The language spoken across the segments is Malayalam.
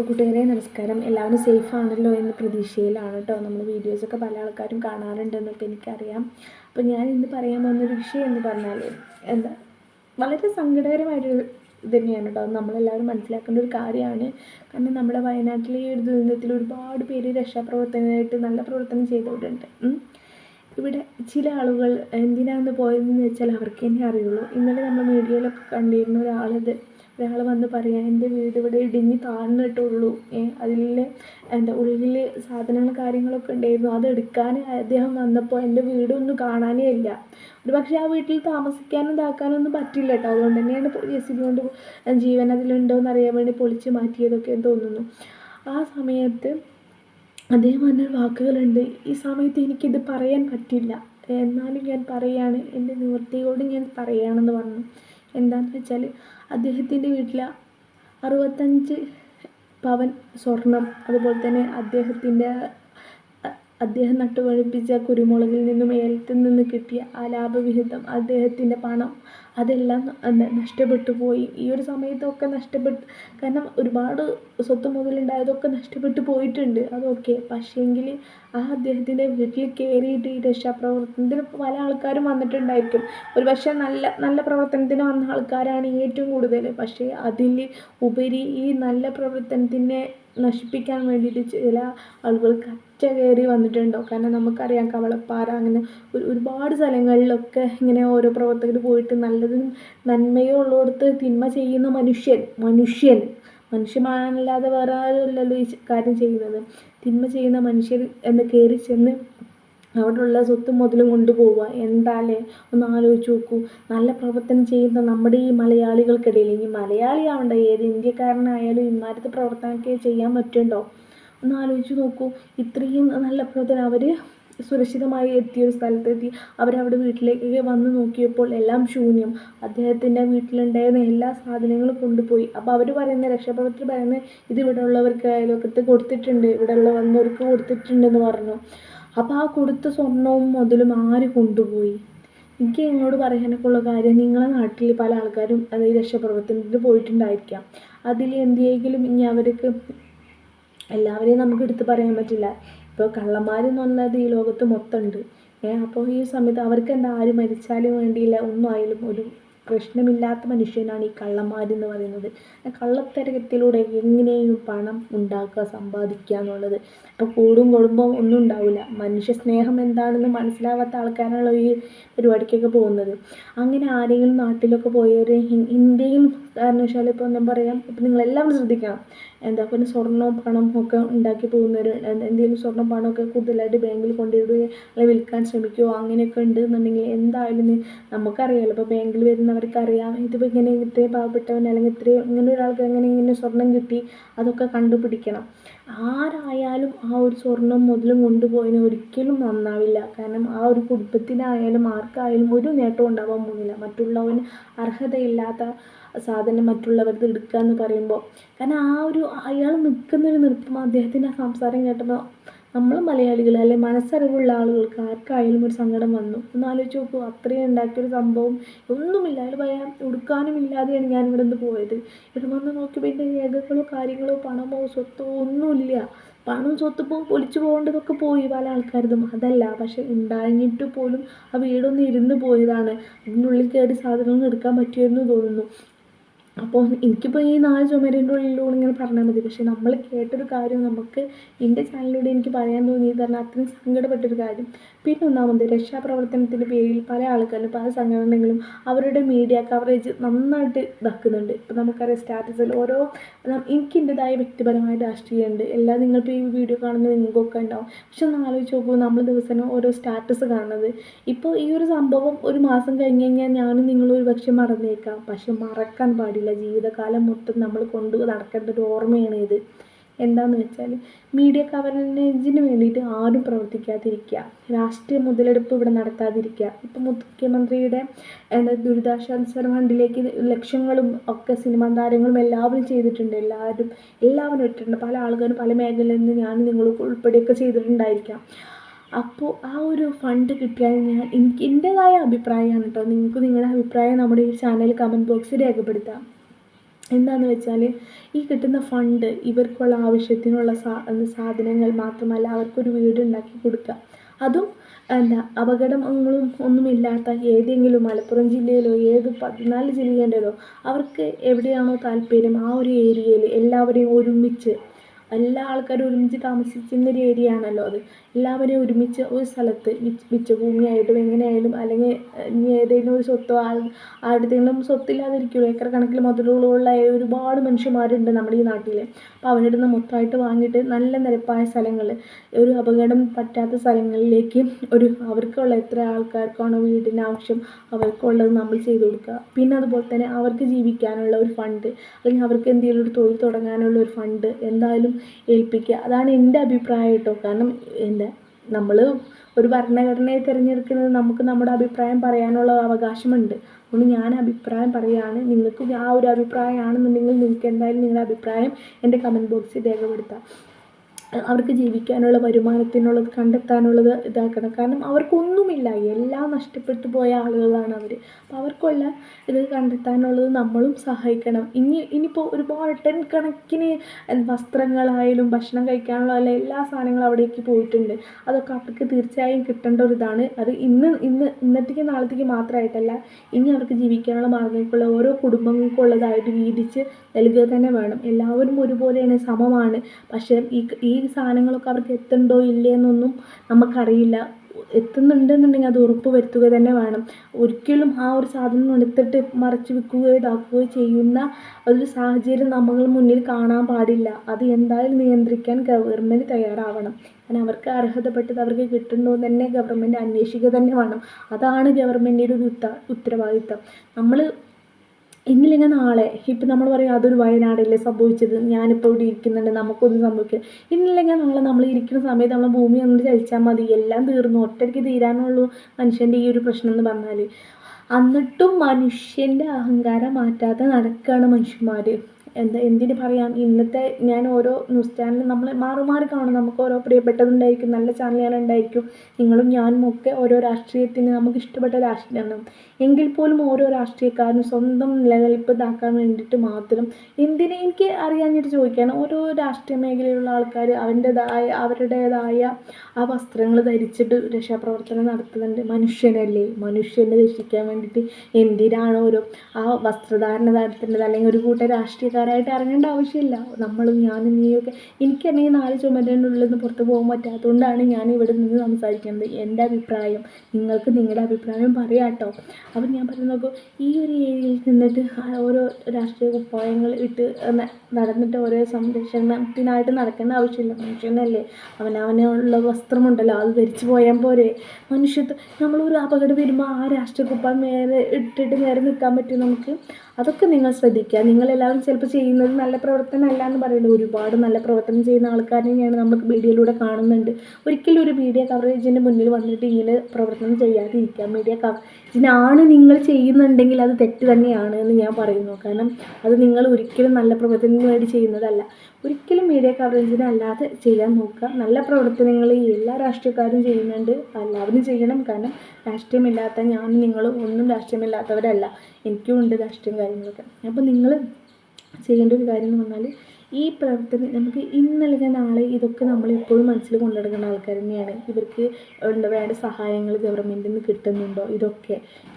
അപ്പോൾ കൂട്ടുകാരെ നമസ്കാരം. എല്ലാവരും സേഫ് ആണല്ലോ എന്ന പ്രതീക്ഷയിലാണ് കേട്ടോ നമ്മൾ വീഡിയോസൊക്കെ പല ആൾക്കാരും കാണാറുണ്ടെന്നൊക്കെ എനിക്കറിയാം. അപ്പോൾ ഞാൻ ഇന്ന് പറയാൻ പോകുന്നൊരു വിഷയം എന്ന് പറഞ്ഞാൽ എന്താ വളരെ സങ്കടകരമായിട്ടൊരു ഇത് തന്നെയാണ് കേട്ടോ നമ്മളെല്ലാവരും മനസ്സിലാക്കേണ്ട ഒരു കാര്യമാണ്. കാരണം നമ്മുടെ വയനാട്ടിലെ ഈ ഒരു ദുരന്തത്തിൽ ഒരുപാട് പേര് രക്ഷാപ്രവർത്തനമായിട്ട് നല്ല പ്രവർത്തനം ചെയ്തവരുണ്ട്. ഇവിടെ ചില ആളുകൾ എന്തിനാണ് പോയതെന്ന് വെച്ചാൽ അവർക്ക് തന്നെ അറിയുള്ളൂ. ഇന്നലെ നമ്മൾ മീഡിയയിലൊക്കെ കണ്ടിരുന്ന ഒരാളത് ഒരാൾ വന്ന് പറയാം എന്റെ വീട് ഇവിടെ ഇടിഞ്ഞ് താഴ്ന്നിട്ടുള്ളൂ അതിൽ എന്റെ ഉള്ളിൽ സാധനങ്ങൾ കാര്യങ്ങളൊക്കെ ഉണ്ടായിരുന്നു. അതെടുക്കാൻ അദ്ദേഹം വന്നപ്പോൾ എന്റെ വീടൊന്നും കാണാനേ ഇല്ല. ഒരു പക്ഷേ ആ വീട്ടിൽ താമസിക്കാനും ഇതാക്കാനും ഒന്നും പറ്റില്ല കേട്ടോ. അതുകൊണ്ട് തന്നെയാണ് ജെ സി ബി കൊണ്ട് ജീവൻ അതിലുണ്ടോ എന്ന് അറിയാൻ വേണ്ടി പൊളിച്ച് മാറ്റിയതൊക്കെ തോന്നുന്നു. ആ സമയത്ത് അദ്ദേഹം പറഞ്ഞ വാക്കുകളുണ്ട്. ഈ സമയത്ത് എനിക്കിത് പറയാൻ പറ്റില്ല എന്നാലും ഞാൻ പറയാണ്. എന്റെ നിവൃത്തിയോട് ഞാൻ പറയുകയാണെന്ന് പറഞ്ഞു. എന്താണെന്ന് വെച്ചാൽ അദ്ദേഹത്തിന്റെ വീട്ടിൽ അറുപത്തഞ്ച് പവൻ സ്വർണം അതുപോലെ തന്നെ അദ്ദേഹത്തിന്റെ അദ്ദേഹം നട്ടുപഴിപ്പിച്ച കുരുമുളകിൽ നിന്നും ഏലത്തിൽ നിന്ന് കിട്ടിയ ആ ലാഭവിഹിതം അദ്ദേഹത്തിന്റെ പണം അതെല്ലാം നഷ്ടപ്പെട്ടു പോയി. ഈ ഒരു സമയത്തൊക്കെ നഷ്ടപ്പെട്ടു കാരണം ഒരുപാട് സ്വത്ത് മുതലുണ്ടായതൊക്കെ നഷ്ടപ്പെട്ടു പോയിട്ടുണ്ട്. അതൊക്കെ പക്ഷേങ്കിൽ ആ അദ്ദേഹത്തിന്റെ വീട്ടിൽ കയറിയിട്ട് ഈ രക്ഷാപ്രവർത്തനത്തിന് പല ആൾക്കാരും വന്നിട്ടുണ്ടായിരിക്കും. ഒരു പക്ഷേ നല്ല നല്ല പ്രവർത്തനത്തിന് വന്ന ആൾക്കാരാണ് ഏറ്റവും കൂടുതൽ. പക്ഷേ അതിൽ ഉപരി ഈ നല്ല പ്രവർത്തനത്തിനെ നശിപ്പിക്കാൻ വേണ്ടിയിട്ട് ചില ആളുകൾ കച്ച കയറി വന്നിട്ടുണ്ടോ? കാരണം നമുക്കറിയാം കവളപ്പാറ അങ്ങനെ ഒരു ഒരുപാട് സ്ഥലങ്ങളിലൊക്കെ ഇങ്ങനെ ഓരോ പ്രവർത്തകർ പോയിട്ട് നല്ലതും നന്മയോ ഉള്ളിടത്ത് തിന്മ ചെയ്യുന്ന മനുഷ്യൻ മനുഷ്യൻ. മനുഷ്യമാനല്ലാതെ വേറെ ആരും അല്ലല്ലോ ഈ കാര്യം ചെയ്യുന്നത്. തിന്മ ചെയ്യുന്ന മനുഷ്യർ എന്ന് കയറി ചെന്ന് അവിടെയുള്ള സ്വത്തും മുതലും കൊണ്ടുപോവുക. എന്താലേ? ഒന്ന് ആലോചിച്ച് നോക്കൂ. നല്ല പ്രവർത്തനം ചെയ്യുന്ന നമ്മുടെ ഈ മലയാളികൾക്കിടയിൽ ഇനി മലയാളി ആവണ്ട ഏത് ഇന്ത്യക്കാരനായാലും ഇമാരത്തെ പ്രവർത്തനമൊക്കെ ചെയ്യാൻ പറ്റുന്നുണ്ടോ ഒന്ന് ആലോചിച്ച് നോക്കൂ. ഇത്രയും നല്ല പ്രവർത്തനം അവർ സുരക്ഷിതമായി എത്തിയ ഒരു സ്ഥലത്തെത്തി അവരവിടെ വീട്ടിലേക്ക് വന്ന് നോക്കിയപ്പോൾ എല്ലാം ശൂന്യം. അദ്ദേഹത്തിന്റെ വീട്ടിലുണ്ടായിരുന്ന എല്ലാ സാധനങ്ങളും കൊണ്ടുപോയി. അപ്പോൾ അവർ പറയുന്ന രക്ഷാപ്രവർത്തകർ പറയുന്നത് ഇത് ഇവിടെ ഉള്ളവർക്ക് അയൽവക്കത്ത് കൊടുത്തിട്ടുണ്ട്. ഇവിടെ ഉള്ള വന്നവർക്ക് കൊടുത്തിട്ടുണ്ടെന്ന് പറഞ്ഞു. അപ്പോൾ ആ കൊടുത്ത സ്വർണവും മുതലും ആര് കൊണ്ടുപോയി? എനിക്ക് നിങ്ങളോട് പറയാനൊക്കെയുള്ള കാര്യം നിങ്ങളെ നാട്ടിൽ പല ആൾക്കാരും അതായത് രക്ഷാപ്രവർത്തനത്തിന് പോയിട്ടുണ്ടായിരിക്കാം. അതിൽ എന്തെങ്കിലും ഇനി അവർക്ക് എല്ലാവരെയും നമുക്ക് എടുത്ത് പറയാൻ പറ്റില്ല. ഇപ്പോൾ കള്ളന്മാരെന്ന് പറഞ്ഞത് ഈ ലോകത്ത് മൊത്തമുണ്ട് ഏഹ് അപ്പോൾ ഈ സമയത്ത് അവർക്ക് എന്താ ആര് മരിച്ചാലും വേണ്ടിയില്ല ഒന്നും ആയാലും ഒരു പ്രശ്നമില്ലാത്ത മനുഷ്യനാണ് ഈ കള്ളന്മാരെന്ന് പറയുന്നത്. കള്ളത്തരകത്തിലൂടെ എങ്ങനെയും പണം ഉണ്ടാക്കുക സമ്പാദിക്കുക എന്നുള്ളത്. ഇപ്പോൾ കൂടും കുടുംബവും ഒന്നും ഉണ്ടാവില്ല. മനുഷ്യ സ്നേഹം എന്താണെന്ന് മനസ്സിലാവാത്ത ആൾക്കാരാണല്ലോ ഈ പരിപാടിക്കൊക്കെ പോകുന്നത്. അങ്ങനെ ആരെങ്കിലും നാട്ടിലൊക്കെ പോയവർ ഇന്ത്യയും കാരണവശാലും ഇപ്പോൾ എന്താ പറയുക ഇപ്പം നിങ്ങളെല്ലാവരും ശ്രദ്ധിക്കണം. എന്താ പിന്നെ സ്വർണവും പണവും ഒക്കെ ഉണ്ടാക്കി പോകുന്നവർ എന്തെങ്കിലും സ്വർണം പണമൊക്കെ കൂടുതലായിട്ട് ബാങ്കിൽ കൊണ്ടിടുകയോ അല്ലെങ്കിൽ വിൽക്കാൻ ശ്രമിക്കുകയോ അങ്ങനെയൊക്കെ ഉണ്ട് എന്നുണ്ടെങ്കിൽ എന്തായാലും നമുക്കറിയാമല്ലോ ഇപ്പോൾ ബാങ്കിൽ വരുന്നവർക്കറിയാം. ഇതിപ്പോൾ ഇങ്ങനെ ഇത്രയും പാവപ്പെട്ടവൻ അല്ലെങ്കിൽ ഇത്രയും ഇങ്ങനെ ഒരാൾക്ക് എങ്ങനെ ഇങ്ങനെ സ്വർണം കിട്ടി അതൊക്കെ കണ്ടുപിടിക്കണം. ആരായാലും ആ ഒരു സ്വർണം മുതലും കൊണ്ടുപോയതിന് ഒരിക്കലും നന്നാവില്ല. കാരണം ആ ഒരു കുടുംബത്തിനായാലും ആർക്കായാലും ഒരു നേട്ടവും ഉണ്ടാവാൻ പോകുന്നില്ല. മറ്റുള്ളവന് അർഹതയില്ലാത്ത സാധനം മറ്റുള്ളവർക്ക് എടുക്കുക എന്ന് പറയുമ്പോൾ കാരണം ആ ഒരു അയാൾ നിൽക്കുന്ന ഒരു നൃത്തം അദ്ദേഹത്തിന്റെ സംസാരം കേട്ടപ്പോൾ നമ്മൾ മലയാളികൾ അല്ലെ മനസ്സറിവുള്ള ആളുകൾക്ക് ആർക്കായാലും ഒരു സങ്കടം വന്നു. ഒന്ന് ആലോചിച്ച് നോക്കൂ അത്രയും ഉണ്ടാക്കിയൊരു സംഭവം ഒന്നുമില്ല. അയാൾ പറയാൻ ഉടുക്കാനും ഇല്ലാതെയാണ് ഞാൻ ഇവിടെ നിന്ന് പോയത്. ഇവിടെ വന്ന് നോക്കിയപ്പോൾ എന്റെ രേഖകളോ കാര്യങ്ങളോ പണമോ സ്വത്തോ ഒന്നുമില്ല. പണവും സ്വത്ത് പോ പൊളിച്ചു പോകേണ്ടതൊക്കെ പോയി പല ആൾക്കാരതും അതല്ല പക്ഷെ ഉണ്ടായിട്ട് പോലും ആ വീടൊന്ന് ഇരുന്ന് പോയതാണ്. അതിനുള്ളിൽ കയറി സാധനങ്ങൾ എടുക്കാൻ പറ്റുമായിരുന്നു തോന്നുന്നു. അപ്പോൾ എനിക്കിപ്പോൾ ഈ നാല് ചുമരിന്റെ ഉള്ളിലൂടെ ഇങ്ങനെ പറഞ്ഞാൽ മതി. പക്ഷേ നമ്മൾ കേട്ടൊരു കാര്യം നമുക്ക് എന്റെ ചാനലിലൂടെ എനിക്ക് പറയാൻ തോന്നിയത് പറഞ്ഞാൽ അത്രയും സങ്കടപ്പെട്ടൊരു കാര്യം. പിന്നെ ഒന്നാമത് രക്ഷാപ്രവർത്തനത്തിന്റെ പേരിൽ പല ആൾക്കാരും പല സംഘടനകളും അവരുടെ മീഡിയ കവറേജ് നന്നായിട്ട് ഇതാക്കുന്നുണ്ട്. ഇപ്പോൾ നമുക്കറിയാം സ്റ്റാറ്റസിൽ ഓരോ എനിക്കിന്റെതായ വ്യക്തിപരമായ രാഷ്ട്രീയമുണ്ട്. എല്ലാം നിങ്ങളിപ്പോൾ ഈ വീഡിയോ കാണുന്ന നിങ്ങൾക്കൊക്കെ ഉണ്ടാവും. പക്ഷെ ഒന്ന് ആലോചിച്ച് നോക്കൂ നമ്മൾ ദിവസം ഓരോ സ്റ്റാറ്റസ് കാണുന്നത്. ഇപ്പോൾ ഈ ഒരു സംഭവം ഒരു മാസം കഴിഞ്ഞ് കഴിഞ്ഞാൽ ഞാനും നിങ്ങളും ഒരു പക്ഷെ മറന്നേക്കാം. പക്ഷെ മറക്കാൻ പാടില്ല. ജീവിതകാലം മൊത്തം നമ്മൾ കൊണ്ട് നടക്കേണ്ട ഒരു ഓർമ്മയാണ് ഇത്. എന്താന്ന് വെച്ചാൽ മീഡിയ കവറേജിന് വേണ്ടിയിട്ട് ആരും പ്രവർത്തിക്കാതിരിക്കുക. രാഷ്ട്രീയ മുതലെടുപ്പ് ഇവിടെ നടത്താതിരിക്കുക. ഇപ്പം മുഖ്യമന്ത്രിയുടെ എന്താ ദുരിതാശ്വാസ ഫണ്ടിലേക്ക് ലക്ഷങ്ങളും ഒക്കെ സിനിമാ താരങ്ങളും എല്ലാവരും ചെയ്തിട്ടുണ്ട്. എല്ലാവരും എല്ലാവരും ഇട്ടിട്ടുണ്ട്. പല ആളുകളും പല മേഖലയിൽ നിന്ന് ഞാൻ നിങ്ങൾ ഉൾപ്പെടെയൊക്കെ ചെയ്തിട്ടുണ്ടായിരിക്കാം. അപ്പോൾ ആ ഒരു ഫണ്ട് കിട്ടിയാൽ ഞാൻ എനിക്ക് എന്റേതായ അഭിപ്രായമാണ് കേട്ടോ. നിങ്ങൾക്ക് നിങ്ങളുടെ അഭിപ്രായം നമ്മുടെ ഈ ചാനൽ കമന്റ് ബോക്സിൽ രേഖപ്പെടുത്താം. എന്താണെന്ന് വെച്ചാൽ ഈ കിട്ടുന്ന ഫണ്ട് ഇവർക്കുള്ള ആവശ്യത്തിനുള്ള സാധനങ്ങൾ മാത്രമല്ല അവർക്കൊരു വീട് ഉണ്ടാക്കി കൊടുക്കുക. അതും എന്താ അപകടങ്ങളും ഒന്നുമില്ലാത്ത ഏതെങ്കിലും മലപ്പുറം ജില്ലയിലോ ഏത് പതിനാല് ജില്ലയിലോ അവർക്ക് എവിടെയാണോ താല്പര്യം ആ ഒരു ഏരിയയിൽ എല്ലാവരെയും ഒരുമിച്ച് എല്ലാ ആൾക്കാരും ഒരുമിച്ച് താമസിക്കുന്ന ഒരു ഏരിയ ആണല്ലോ അത്. എല്ലാവരെയും ഒരുമിച്ച് ഒരു സ്ഥലത്ത് മിച്ചഭൂമിയായിട്ടും എങ്ങനെയായാലും അല്ലെങ്കിൽ ഇനി ഏതെങ്കിലും ഒരു സ്വത്തോ ആൾ ആരുടെയെങ്കിലും സ്വത്തില്ലാതിരിക്കുമല്ലോ. ഏക്കർ കണക്കിൽ മുതലുകളുള്ള ഒരുപാട് മനുഷ്യന്മാരുണ്ട് നമ്മുടെ ഈ നാട്ടിൽ അപ്പോൾ അവരുടെ നിന്ന് മൊത്തമായിട്ട് വാങ്ങിയിട്ട് നല്ല നിരപ്പായ സ്ഥലങ്ങൾ ഒരു അപകടം പറ്റാത്ത സ്ഥലങ്ങളിലേക്ക് ഒരു അവർക്കുള്ള എത്ര ആൾക്കാർക്കാണോ വീടിന് ആവശ്യം അവർക്കുള്ളത് നമ്മൾ ചെയ്തു കൊടുക്കുക. പിന്നെ അതുപോലെ തന്നെ അവർക്ക് ജീവിക്കാനുള്ള ഒരു ഫണ്ട് അല്ലെങ്കിൽ അവർക്ക് എന്തെങ്കിലും ഒരു തൊഴിൽ തുടങ്ങാനുള്ള ഒരു ഫണ്ട് എന്തായാലും ഏൽപ്പിക്കുക. അതാണ് എന്റെ അഭിപ്രായം കേട്ടോ. കാരണം എന്താ നമ്മൾ ഒരു ഭരണഘടനയെ തിരഞ്ഞെടുക്കുന്നത് നമുക്ക് നമ്മുടെ അഭിപ്രായം പറയാനുള്ള അവകാശമുണ്ട്. അതുകൊണ്ട് ഞാൻ അഭിപ്രായം പറയുകയാണ്. നിങ്ങൾക്ക് ആ ഒരു അഭിപ്രായമാണെന്നുണ്ടെങ്കിൽ നിങ്ങൾക്ക് എന്തായാലും നിങ്ങളുടെ അഭിപ്രായം എന്റെ കമന്റ് ബോക്സിൽ രേഖപ്പെടുത്താം. അവർക്ക് ജീവിക്കാനുള്ള വരുമാനത്തിനുള്ളത് കണ്ടെത്താനുള്ളത് ഇതാക്കണം. കാരണം അവർക്കൊന്നുമില്ല. എല്ലാം നഷ്ടപ്പെട്ടു പോയ ആളുകളാണ് അവർ അപ്പം അവർക്കുള്ള ഇത് കണ്ടെത്താനുള്ളത്. നമ്മളും സഹായിക്കണം. ഇനി ഇനിയിപ്പോൾ ഒരുപാട് ടെൻ കണക്കിന് വസ്ത്രങ്ങളായാലും ഭക്ഷണം കഴിക്കാനുള്ള എല്ലാ സാധനങ്ങളും അവിടേക്ക് പോയിട്ടുണ്ട്. അതൊക്കെ അവർക്ക് തീർച്ചയായും കിട്ടേണ്ട ഒരു അത് ഇന്ന് ഇന്ന് ഇന്നത്തേക്ക് നാളത്തേക്ക് മാത്രമായിട്ടല്ല ഇനി അവർക്ക് ജീവിക്കാനുള്ള മാർഗങ്ങൾക്കുള്ള ഓരോ കുടുംബങ്ങൾക്കുള്ളതായിട്ട് വീതിച്ച് നൽകുക തന്നെ വേണം. എല്ലാവരും ഒരുപോലെയാണ്. സമമാണ്. പക്ഷേ ഈ ഈ സാധനങ്ങളൊക്കെ അവർക്ക് എത്തുന്നുണ്ടോ ഇല്ലേ എന്നൊന്നും നമുക്കറിയില്ല. എത്തുന്നുണ്ടെന്നുണ്ടെങ്കിൽ അത് ഉറപ്പ് വരുത്തുക തന്നെ വേണം. ഒരിക്കലും ആ ഒരു സാധനം എടുത്തിട്ട് മറച്ച് വിൽക്കുകയോ ഇതാക്കുകയോ ചെയ്യുന്ന ഒരു സാഹചര്യം നമ്മൾ മുന്നിൽ കാണാൻ പാടില്ല. അത് എന്തായാലും നിയന്ത്രിക്കാൻ ഗവൺമെന്റ് തയ്യാറാവണം. കാരണം അവർക്ക് അർഹതപ്പെട്ടത് അവർക്ക് കിട്ടുന്നുണ്ടോ എന്ന് തന്നെ ഗവൺമെന്റ് അന്വേഷിക്കുക തന്നെ വേണം. അതാണ് ഗവൺമെന്റിന്റെ ഒരു ഉത്ത ഉത്തരവാദിത്തം. നമ്മൾ ഇന്നില്ലെങ്കിൽ നാളെ? ഇപ്പം നമ്മൾ പറയും അതൊരു വയനാടല്ലേ സംഭവിച്ചത്. ഞാനിപ്പോൾ ഇവിടെ ഇരിക്കുന്നുണ്ട്. നമുക്കൊന്നും സംഭവിക്കില്ല. ഇന്നില്ലെങ്കിൽ നാളെ നമ്മൾ ഇരിക്കുന്ന സമയത്ത് നമ്മൾ ഭൂമി ഒന്ന് ചലിച്ചാൽ മതി. എല്ലാം തീർന്നു. ഒറ്റയ്ക്ക് തീരാനുള്ളൂ മനുഷ്യന്റെ ഈ ഒരു പ്രശ്നം എന്ന് പറഞ്ഞാൽ എന്നിട്ടും മനുഷ്യന്റെ അഹങ്കാരം മാറ്റാതെ നടക്കുകയാണ് മനുഷ്യന്മാർ എന്താ എന്തിന് പറയാം? ഇന്നത്തെ ഞാൻ ഓരോ ന്യൂസ് ചാനൽ നമ്മൾ മാറി മാറി കാണും നമുക്ക് ഓരോ പ്രിയപ്പെട്ടതുണ്ടായിരിക്കും നല്ല ചാനലുകളുണ്ടായിരിക്കും. നിങ്ങളും ഞാനും ഒക്കെ ഓരോ രാഷ്ട്രീയത്തിന് നമുക്ക് ഇഷ്ടപ്പെട്ട രാഷ്ട്രീയമാണ്. എങ്കിൽ പോലും ഓരോ രാഷ്ട്രീയക്കാരനും സ്വന്തം നിലനിൽപ്പ് ഇതാക്കാൻ വേണ്ടിയിട്ട് മാത്രം എന്തിന് എനിക്ക് അറിയാഞ്ഞിട്ട് ചോദിക്കാൻ ഓരോ രാഷ്ട്രീയ മേഖലയിലുള്ള ആൾക്കാർ അവന്റെതായ അവരുടേതായ ആ വസ്ത്രങ്ങൾ ധരിച്ചിട്ട് രക്ഷാപ്രവർത്തനം നടത്തുന്നുണ്ട്. മനുഷ്യനല്ലേ? മനുഷ്യനെ രക്ഷിക്കാൻ വേണ്ടിയിട്ട് എന്തിനാണ് ഓരോ ആ വസ്ത്രധാരണ നടത്തേണ്ടത്? അല്ലെങ്കിൽ ഒരു കൂട്ടം രാഷ്ട്രീയ ആൾക്കാരായിട്ട് ഇറങ്ങേണ്ട ആവശ്യമില്ല. നമ്മളും ഞാനും നീയൊക്കെ എനിക്ക് നാല് ചുമരിന്റെ ഉള്ളിൽ നിന്ന് പുറത്ത് പോകാൻ പറ്റാത്തതുകൊണ്ടാണ് ഞാൻ ഇവിടെ നിന്ന് സംസാരിക്കുന്നത്. എന്റെ അഭിപ്രായം നിങ്ങൾക്ക് നിങ്ങളുടെ അഭിപ്രായം പറയാം കേട്ടോ അപ്പം ഞാൻ പറയുന്നത് ഈ ഒരു ഏരിയയിൽ നിന്നിട്ട് ഓരോ രാഷ്ട്രീയ കുപ്പായങ്ങൾ ഇട്ട് നടന്നിട്ട് ഓരോ സംരക്ഷണത്തിനായിട്ട് നടക്കേണ്ട ആവശ്യമില്ല. മനുഷ്യനല്ലേ? അവനവനുള്ള വസ്ത്രമുണ്ടല്ലോ അത് ധരിച്ചു പോയാൽ പോരെ. മനുഷ്യത്വം നമ്മളൊരു അപകടം വരുമ്പോൾ ആ രാഷ്ട്രീയ കുപ്പായം നേരെ ഇട്ടിട്ട് നേരെ നിൽക്കാൻ പറ്റും നമുക്ക്? അതൊക്കെ നിങ്ങൾ ശ്രദ്ധിക്കുക. നിങ്ങളെല്ലാവരും ചിലപ്പോൾ ചെയ്യുന്നത് നല്ല പ്രവർത്തനം അല്ല എന്ന് പറയുന്നത് ഒരുപാട് നല്ല പ്രവർത്തനം ചെയ്യുന്ന ആൾക്കാരെയാണ് നമുക്ക് മീഡിയയിലൂടെ കാണുന്നുണ്ട്. ഒരിക്കലും ഒരു മീഡിയ കവറേജിന്റെ മുന്നിൽ വന്നിട്ട് ഇങ്ങനെ പ്രവർത്തനം ചെയ്യാതിരിക്കുക. മീഡിയ കവറേജിനാണ് നിങ്ങൾ ചെയ്യുന്നുണ്ടെങ്കിൽ അത് തെറ്റ് തന്നെയാണ് എന്ന് ഞാൻ പറയുന്നു. കാരണം അത് നിങ്ങൾ ഒരിക്കലും നല്ല പ്രവർത്തനത്തിന് വേണ്ടി ചെയ്യുന്നതല്ല. ഒരിക്കലും മീഡിയ കവറേജിനെ അല്ലാതെ ചെയ്യാൻ നോക്കുക. നല്ല പ്രവർത്തനങ്ങൾ എല്ലാ രാഷ്ട്രീയക്കാരും ചെയ്യുന്നുണ്ട്. എല്ലാവരും ചെയ്യണം. കാരണം രാഷ്ട്രീയമില്ലാത്ത ഞാനും നിങ്ങളും ഒന്നും രാഷ്ട്രീയമില്ലാത്തവരല്ല. എനിക്കും ഉണ്ട് രാഷ്ട്രീയം കാര്യങ്ങളൊക്കെ. അപ്പോൾ നിങ്ങൾ ചെയ്യേണ്ട ഒരു കാര്യം എന്ന് പറഞ്ഞാൽ ഈ പ്രവർത്തനം നമുക്ക് ഇന്നല്ലെങ്കിൽ നാളെ ഇതൊക്കെ നമ്മൾ എപ്പോഴും മനസ്സിൽ കൊണ്ടു നടക്കുന്ന ആൾക്കാർ തന്നെയാണ്. ഇവർക്ക് വേണ്ട സഹായങ്ങൾ ഗവൺമെന്റിൽ നിന്ന് കിട്ടുന്നുണ്ടോ? ഇതൊക്കെ.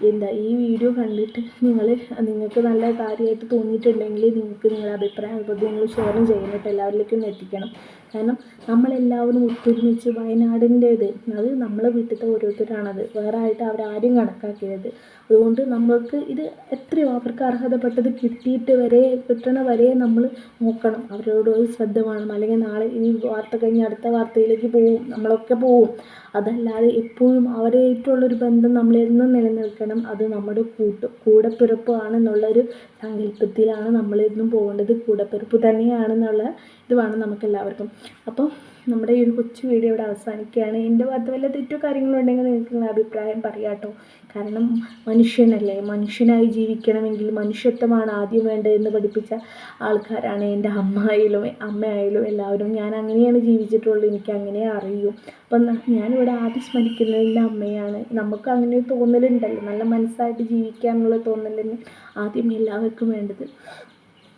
എന്താ ഈ വീഡിയോ കണ്ടിട്ട് നിങ്ങൾ നിങ്ങൾക്ക് നല്ല കാര്യമായിട്ട് തോന്നിയിട്ടുണ്ടെങ്കിൽ നിങ്ങൾക്ക് നിങ്ങളുടെ അഭിപ്രായം നിങ്ങൾ ഷെയറും ചെയ്യണം. കേട്ടോ. എല്ലാവരിലേക്കും എത്തിക്കണം. കാരണം നമ്മളെല്ലാവരും ഒത്തൊരുമിച്ച് വയനാടിന്റേത് അത് നമ്മളെ വീട്ടിലത്തെ ഓരോരുത്തരാണത്. വേറെ ആയിട്ട് അവരാരും കണക്കാക്കിയത് അതുകൊണ്ട് നമ്മൾക്ക് ഇത് എത്രയോ അവർക്ക് അർഹതപ്പെട്ടത് കിട്ടിയിട്ട് വരെ കിട്ടണ വരെ നമ്മൾ നോക്കണം. അവരോട് ശ്രദ്ധ വേണം. അല്ലെങ്കിൽ നാളെ ഈ വാർത്ത കഴിഞ്ഞ് അടുത്ത വാർത്തയിലേക്ക് പോവും. നമ്മളൊക്കെ പോവും. അതല്ലാതെ എപ്പോഴും അവരായിട്ടുള്ളൊരു ബന്ധം നമ്മളെന്നും നിലനിൽക്കണം. അത് നമ്മുടെ കൂട്ട് കൂടപ്പിറപ്പ് ആണെന്നുള്ളൊരു സങ്കല്പത്തിലാണ് നമ്മളെന്നും പോകേണ്ടത്. കൂടപ്പിറപ്പ് തന്നെയാണെന്നുള്ള ഇത് വേണം നമുക്കെല്ലാവർക്കും. അപ്പോൾ നമ്മുടെ ഈ ഒരു കൊച്ചു വീഡിയോ ഇവിടെ അവസാനിക്കുകയാണ്. എന്റെ ഭാഗത്ത് വല്ല തെറ്റോ കാര്യങ്ങളോ ഉണ്ടെങ്കിൽ നിങ്ങൾക്ക് നിങ്ങളുടെ അഭിപ്രായം പറയാട്ടോ കാരണം മനുഷ്യനല്ലേ? മനുഷ്യനായി ജീവിക്കണമെങ്കിൽ മനുഷ്യത്വമാണ് ആദ്യം വേണ്ടതെന്ന് പഠിപ്പിച്ച ആൾക്കാരാണ് എന്റെ അമ്മായാലും അമ്മയായാലും എല്ലാവരും. ഞാൻ അങ്ങനെയാണ് ജീവിച്ചിട്ടുള്ളൂ എനിക്ക് അങ്ങനെ അറിയൂ. അപ്പം ഞാനിവിടെ ആദ്യം സ്മരിക്കുന്നത് എന്റെ അമ്മയാണ്. നമുക്ക് അങ്ങനെ തോന്നലുണ്ടല്ലോ. നല്ല മനസ്സായിട്ട് ജീവിക്കുക എന്നുള്ള തോന്നൽ തന്നെ ആദ്യം എല്ലാവർക്കും വേണ്ടത്.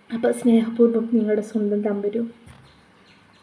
അപ്പോൾ സ്നേഹപൂർവം നിങ്ങളുടെ സ്വന്തം തമ്പുരു.